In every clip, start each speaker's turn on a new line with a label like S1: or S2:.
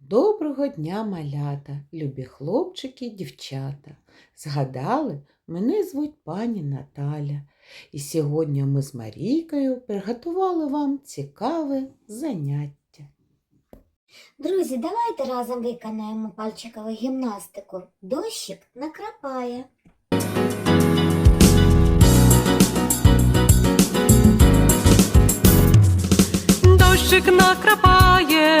S1: Доброго дня, малята, любі хлопчики, дівчата. Згадали, мене звуть пані Наталя. І сьогодні ми з Марійкою приготували вам цікаве заняття.
S2: Друзі, давайте разом виконаємо пальчикову гімнастику. Дощик накрапає.
S3: Дощик накрапає,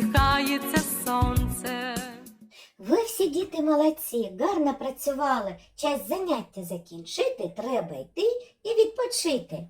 S3: природа, сміхається сонце.
S2: Ви всі діти молодці, гарно працювали. Час заняття закінчити, треба йти і відпочити.